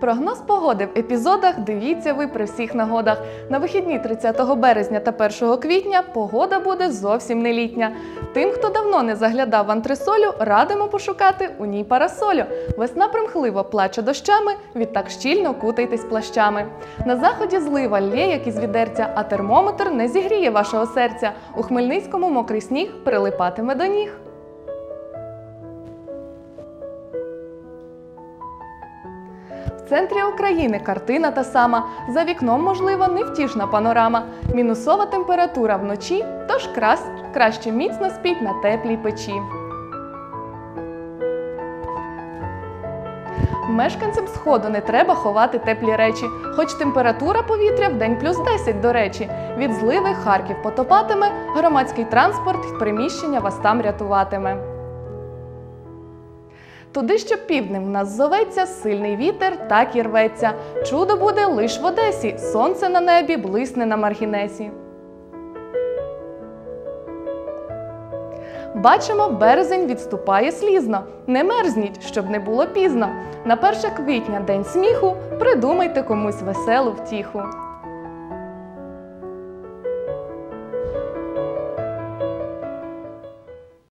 Прогноз погоди в епізодах дивіться ви при всіх нагодах. На вихідні 30 березня та 1 квітня погода буде зовсім не літня. Тим, хто давно не заглядав в антресолю, радимо пошукати у ній парасолю. Весна примхливо плаче дощами, відтак щільно кутайтесь плащами. На заході злива лє, як із відерця, а термометр не зігріє вашого серця. У Хмельницькому мокрий сніг прилипатиме до ніг. В центрі України картина та сама. За вікном можлива невтішна панорама. Мінусова температура вночі, тож краще міцно спіть на теплій печі. Мешканцям сходу не треба ховати теплі речі, хоч температура повітря в день плюс 10, до речі. Від зливи Харків потопатиме, громадський транспорт приміщення вас там рятуватиме. Туди, що півднем в нас зоветься, сильний вітер так і рветься. Чудо буде лиш в Одесі, сонце на небі блисне на маргінесі. Бачимо, березень відступає слізно. Не мерзніть, щоб не було пізно. На 1 квітня день сміху придумайте комусь веселу втіху.